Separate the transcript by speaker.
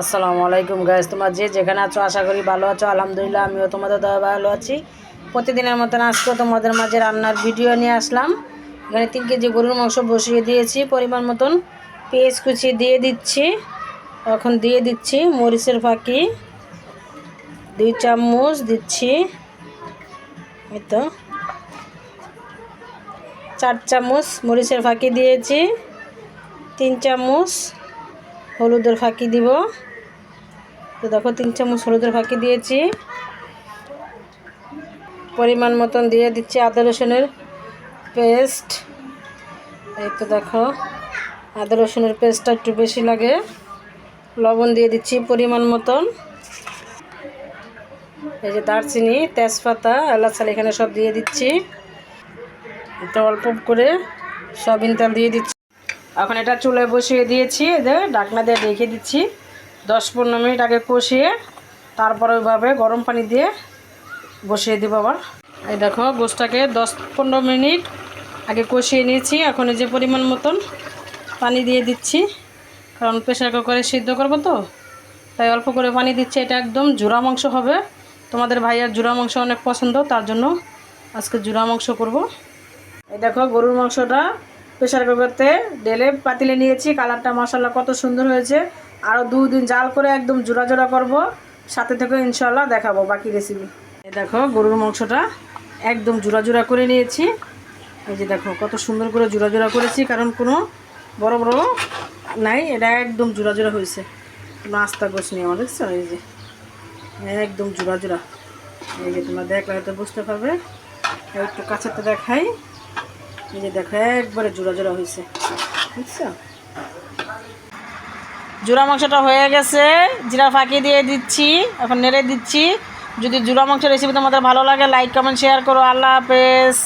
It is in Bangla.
Speaker 1: আসসালামু আলাইকুম গাইজ তোমার যে যেখানে আছো, আশা করি ভালো আছো। আলহামদুলিল্লাহ, আমিও তোমাদের দাওয়া ভালো আছি। প্রতিদিনের মতন আজকে তোমাদের মাঝে রান্নার ভিডিও নিয়ে আসলাম। এখানে তিন কেজি গরুর মাংস বসিয়ে দিয়েছি, পরিমাণ মতন। পেঁয়াজ কুচি দিয়ে দিচ্ছি। এখন দিয়ে দিচ্ছি মরিচের ফাঁকি। দুই চামচ দিচ্ছি। এই তো। চার চামচ মরিচের ফাঁকি দিয়েছি। তিন চামচ হলুদের ফাঁকি দিব। তো দেখো, তিন চামচ হলুদের ফাঁকি দিয়েছি। পরিমাণ মতন দিয়ে দিচ্ছি আদা রসুনের পেস্ট। এই তো দেখো, আদা রসুনের পেস্টটা একটু বেশি লাগে। লবণ দিয়ে দিচ্ছি পরিমাণ মতন। এই যে দারচিনি, তেজপাতা এলাচাল এখানে সব দিয়ে দিচ্ছি। তো অল্প করে সয়াবিন তেল দিয়ে দিচ্ছি। এখন এটা চুলায় বসিয়ে দিয়েছি এদের ডাকনা দিয়ে রেখে দিচ্ছি। দশ পনেরো মিনিট আগে কষিয়ে তারপর ওইভাবে গরম পানি দিয়ে বসিয়ে দিব আবার। এই দেখো গোসটাকে দশ পনেরো মিনিট আগে কষিয়ে নিয়েছি। এখন যে পরিমাণ মতন পানি দিয়ে দিচ্ছি। কারণ প্রেশার কুকারে সিদ্ধ করব তো, তাই অল্প করে পানি দিচ্ছি। এটা একদম জোড়া মাংস হবে। তোমাদের ভাইয়ার জোড়া মাংস অনেক পছন্দ, তার জন্য আজকে জোড়া মাংস করব। এই দেখো, গরুর মাংসটা প্রেশার কুকারতে ঢেলে পাতিলে নিয়েছি, কালারটা মশলা কত সুন্দর হয়েছে। আরও দুদিন জাল করে একদম জোড়া জোড়া করব, সাথে থেকে ইনশাল্লাহ দেখাবো বাকি রেসিপি এই দেখো, গরুর মাংসটা একদম জোড়া জোড়া করে নিয়েছি। এই যে দেখো, কত সুন্দর করে জোড়া জোড়া করেছি, কারণ কোনো বড় বড় নাই, এটা একদম জোড়া জোড়া হয়েছে। কোনো আস্তা গোছ নেই আমার, দেখছ? এই যে, একদম জোড়া জোড়া এই যে তোমরা দেখলে হয়তো বুঝতে পারবে। একটু কাছেতে দেখাই। একবারে জোড়া জোড়া মাংসটা হয়ে গেছে। জিরা ফাঁকি দিয়ে দিচ্ছি, এখন নেড়ে দিচ্ছি। যদি জোড়া মাংস রেসিপি তোমাদের ভালো লাগে লাইক কমেন্ট শেয়ার করো। আল্লাহ হাফেজ।